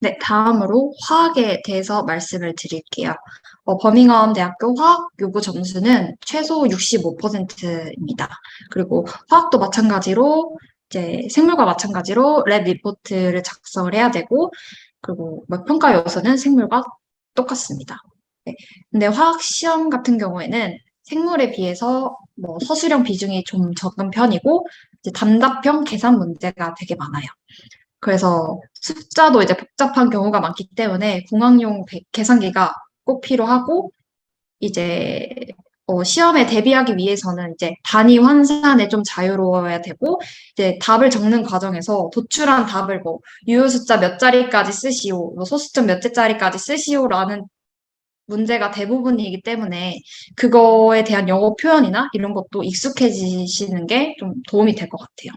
네, 다음으로 화학에 대해서 말씀을 드릴게요. 어, 버밍엄 대학교 화학 요구 점수는 최소 65%입니다. 그리고 화학도 마찬가지로 이제 생물과 마찬가지로 랩 리포트를 작성을 해야 되고 그리고 뭐 평가 요소는 생물과 똑같습니다. 네. 근데 화학 시험 같은 경우에는 생물에 비해서 뭐 서술형 비중이 좀 적은 편이고 이제 단답형 계산 문제가 되게 많아요. 그래서 숫자도 이제 복잡한 경우가 많기 때문에 공학용 배- 계산기가 꼭 필요하고 이제 어, 시험에 대비하기 위해서는 이제 단위 환산에 좀 자유로워야 되고 이제 답을 적는 과정에서 도출한 답을 뭐 유효 숫자 몇 자리까지 쓰시오, 뭐 소수점 몇 자리까지 쓰시오라는 문제가 대부분이기 때문에 그거에 대한 영어 표현이나 이런 것도 익숙해지시는 게 좀 도움이 될 것 같아요.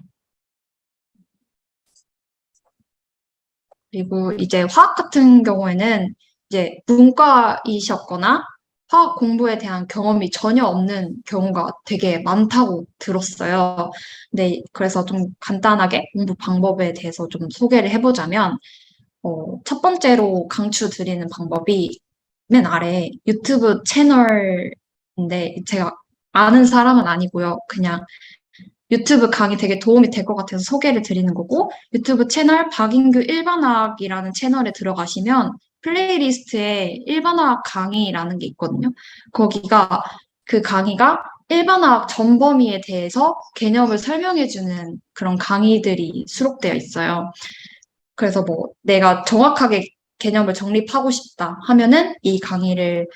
그리고 이제 화학 같은 경우에는 이제 문과이셨거나 화학 공부에 대한 경험이 전혀 없는 경우가 되게 많다고 들었어요. 근데 그래서 좀 간단하게 공부 방법에 대해서 좀 소개를 해보자면, 어, 첫 번째로 강추 드리는 방법이 맨 아래 유튜브 채널인데 제가 아는 사람은 아니고요. 그냥 유튜브 강의 되게 도움이 될 것 같아서 소개를 드리는 거고, 유튜브 채널 박인규 일반화학이라는 채널에 들어가시면 플레이리스트에 일반화학 강의라는 게 있거든요. 거기가 그 강의가 일반화학 전범위에 대해서 개념을 설명해주는 그런 강의들이 수록되어 있어요. 그래서 뭐 내가 정확하게 개념을 정립하고 싶다 하면은 이 강의를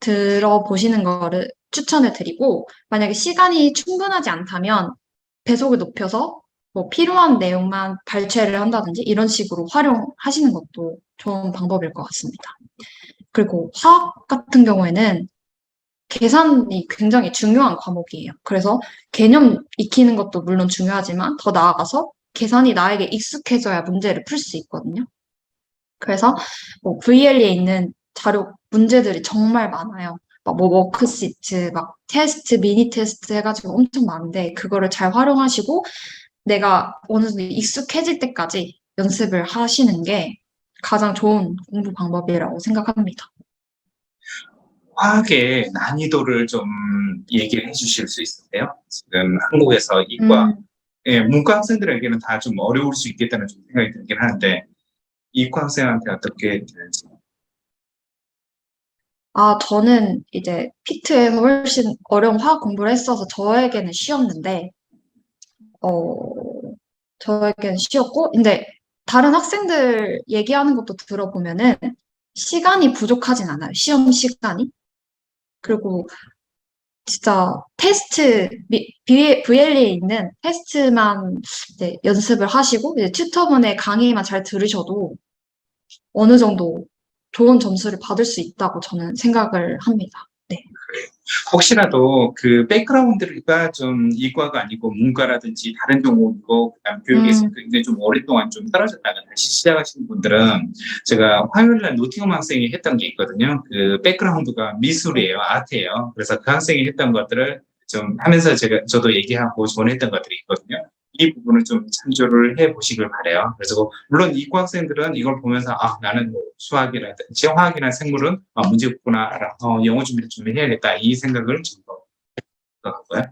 들어보시는 거를 추천을 드리고, 만약에 시간이 충분하지 않다면 배속을 높여서 뭐 필요한 내용만 발췌를 한다든지 이런 식으로 활용하시는 것도 좋은 방법일 것 같습니다. 그리고 화학 같은 경우에는 계산이 굉장히 중요한 과목이에요. 그래서 개념 익히는 것도 물론 중요하지만 더 나아가서 계산이 나에게 익숙해져야 문제를 풀 수 있거든요. 그래서 뭐 VLE에 있는 자료 문제들이 정말 많아요. 막 뭐 워크시트, 막 테스트, 미니 테스트 해가지고 엄청 많은데 그거를 잘 활용하시고 내가 어느 정도 익숙해질 때까지 연습을 하시는 게 가장 좋은 공부 방법이라고 생각합니다. 화학의 난이도를 좀 얘기를 해주실 수 있으세요? 지금 한국에서 이과, 음, 예, 문과 학생들에게는 다 좀 어려울 수 있겠다는 좀 생각이 들긴 하는데, 이과 학생한테 어떻게 되는지. 아, 저는 이제 피트에서 훨씬 어려운 화학 공부를 했어서 저에게는 쉬웠는데, 어, 저에게는 쉬웠고, 근데 다른 학생들 얘기하는 것도 들어보면은 시간이 부족하진 않아요. 시험 시간이. 그리고 진짜 테스트, VLE에 있는 테스트만 연습을 하시고, 이제 튜터분의 강의만 잘 들으셔도 어느 정도 좋은 점수를 받을 수 있다고 저는 생각을 합니다. 네. 혹시라도 그 백그라운드가 좀 이과가 아니고 문과라든지 다른 종목이고 그다음 교육에서 음. 굉장히 좀 오랫동안 좀 떨어졌다가 다시 시작하시는 분들은 제가 화요일 날 노팅엄 학생이 했던 게 있거든요. 그 백그라운드가 미술이에요, 아트예요. 그래서 그 학생이 했던 것들을 좀 하면서 제가 저도 얘기하고 조언했던 것들이 있거든요. 이 부분을 좀 참조를 해 보시길 바래요. 그래서 물론 이과 학생들은 이걸 보면서 아 나는 뭐 수학이라든지 화학이나 생물은 아, 문제구나, 어, 영어 준비를 좀 해야겠다 이 생각을 좀더 같고요.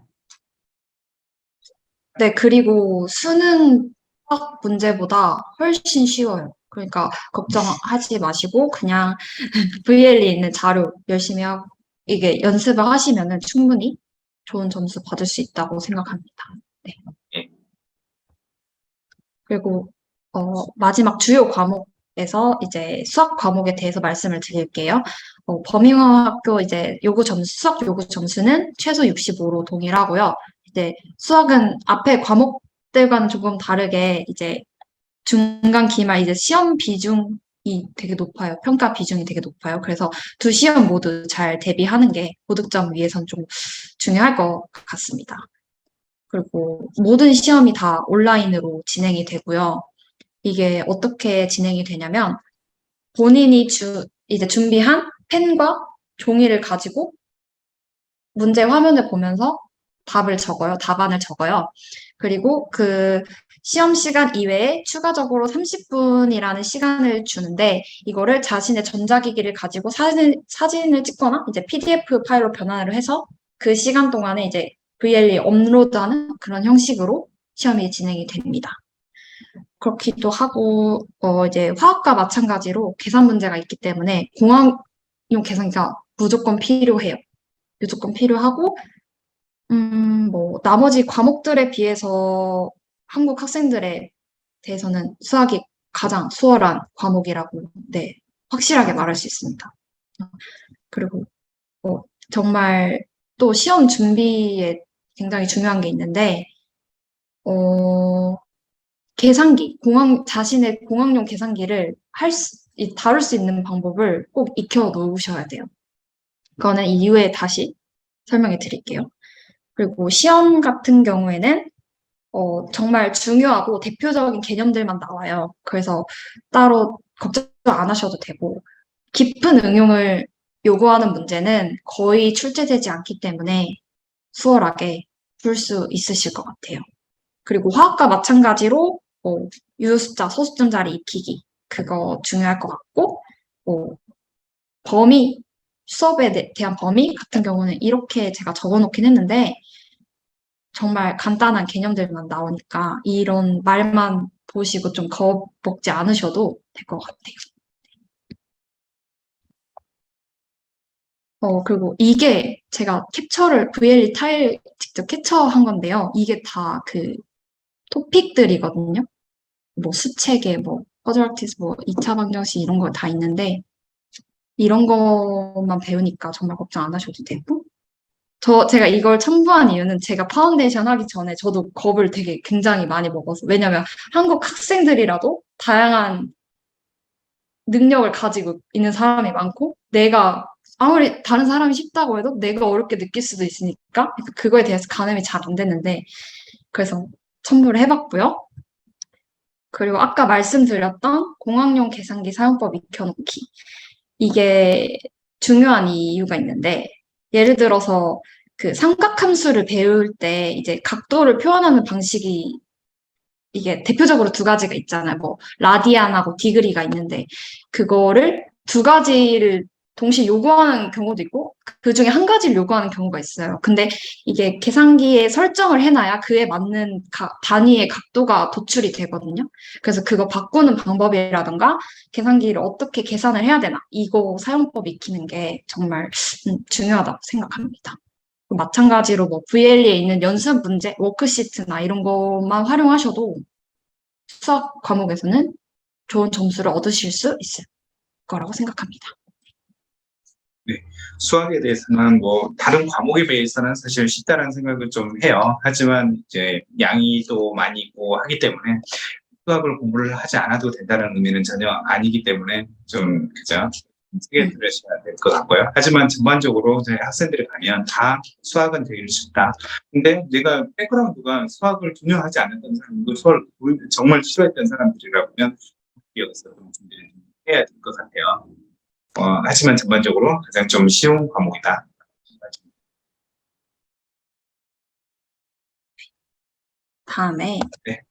네, 그리고 수능 수학 문제보다 훨씬 쉬워요. 그러니까 걱정하지 마시고 그냥 VLE 있는 자료 열심히 하고 이게 연습을 하시면은 충분히 좋은 점수 받을 수 있다고 생각합니다. 그리고 어, 마지막 주요 과목에서 이제 수학 과목에 대해서 말씀을 드릴게요. 어, 버밍엄 학교 이제 요구 점수, 수학 요구 점수는 최소 65로 동일하고요. 이제 수학은 앞에 과목들과는 조금 다르게 이제 중간 기말 이제 시험 비중 이 되게 높아요. 평가 비중이 되게 높아요. 그래서 두 시험 모두 잘 대비하는 게 고득점 위해선 좀 중요할 것 같습니다. 그리고 모든 시험이 다 온라인으로 진행이 되고요. 이게 어떻게 진행이 되냐면 본인이 주, 이제 준비한 펜과 종이를 가지고 문제 화면을 보면서 답을 적어요. 답안을 적어요. 그리고 그 시험 시간 이외에 추가적으로 30분이라는 시간을 주는데 이거를 자신의 전자기기를 가지고 사진, 사진을 찍거나 이제 PDF 파일로 변환을 해서 그 시간 동안에 이제 VLE 업로드하는 그런 형식으로 시험이 진행이 됩니다. 그렇기도 하고 어 이제 화학과 마찬가지로 계산 문제가 있기 때문에 공학용 계산기가 무조건 필요해요. 무조건 필요하고 음, 뭐 나머지 과목들에 비해서 한국 학생들에 대해서는 수학이 가장 수월한 과목이라고 네, 확실하게 말할 수 있습니다. 그리고 어, 정말 또 시험 준비에 굉장히 중요한 게 있는데 어, 계산기, 공학, 자신의 공학용 계산기를 할 수, 이- 다룰 수 있는 방법을 꼭 익혀 놓으셔야 돼요. 그거는 이후에 다시 설명해 드릴게요. 그리고 시험 같은 경우에는 어, 정말 중요하고 대표적인 개념들만 나와요. 그래서 따로 걱정 안 하셔도 되고, 깊은 응용을 요구하는 문제는 거의 출제되지 않기 때문에 수월하게 풀 수 있으실 것 같아요. 그리고 화학과 마찬가지로 뭐 유효숫자, 소수점 자리 익히기 그거 중요할 것 같고 뭐 범위 수업에 대- 대한 범위 같은 경우는 이렇게 제가 적어놓긴 했는데 정말 간단한 개념들만 나오니까 이런 말만 보시고 좀 겁먹지 않으셔도 될 것 같아요. 어, 그리고 이게 제가 캡처를 VLE 타일 직접 캡처한 건데요. 이게 다 그 토픽들이거든요. 뭐 수체계, 뭐 퍼즐 아티스, 뭐 2차 방정식 이런 거 다 있는데 이런 것만 배우니까 정말 걱정 안 하셔도 되고 저 제가 이걸 첨부한 이유는 제가 파운데이션 하기 전에 저도 겁을 되게 굉장히 많이 먹어서 왜냐면 한국 학생들이라도 다양한 능력을 가지고 있는 사람이 많고 내가 아무리 다른 사람이 쉽다고 해도 내가 어렵게 느낄 수도 있으니까 그거에 대해서 가늠이 잘안 됐는데 그래서 첨부를 해봤고요. 그리고 아까 말씀드렸던 공학용 계산기 사용법 익혀놓기. 이게 중요한 이유가 있는데, 예를 들어서 그 삼각함수를 배울 때 이제 각도를 표현하는 방식이 이게 대표적으로 두 가지가 있잖아요. 뭐, 라디안하고 디그리가 있는데, 그거를 두 가지를 동시에 요구하는 경우도 있고, 그 중에 한 가지를 요구하는 경우가 있어요. 근데 이게 계산기에 설정을 해놔야 그에 맞는 가- 단위의 각도가 도출이 되거든요. 그래서 그거 바꾸는 방법이라던가 계산기를 어떻게 계산을 해야 되나 이거 사용법 익히는 게 정말 음, 중요하다고 생각합니다. 마찬가지로 뭐 VLE에 있는 연습 문제, 워크시트나 이런 것만 활용하셔도 수학 과목에서는 좋은 점수를 얻으실 수 있을 거라고 생각합니다. 수학에 대해서는 뭐 다른 과목에 비해서는 사실 쉽다는 생각을 좀 해요. 하지만 이제 양이 또 많이 있고 하기 때문에 수학을 공부를 하지 않아도 된다는 의미는 전혀 아니기 때문에 좀 그죠? 크게 들으셔야 될 것 같고요. 하지만 전반적으로 저희 학생들이 가면 다 수학은 되게 쉽다. 근데 내가 백그라운드가 수학을 중요하지 않았던 사람이고 수학을 정말 싫어했던 사람들이라면 여기서 좀 준비를 좀 해야 될 것 같아요. 어, 하지만 전반적으로 가장 좀 쉬운 과목이다. 다음에 네.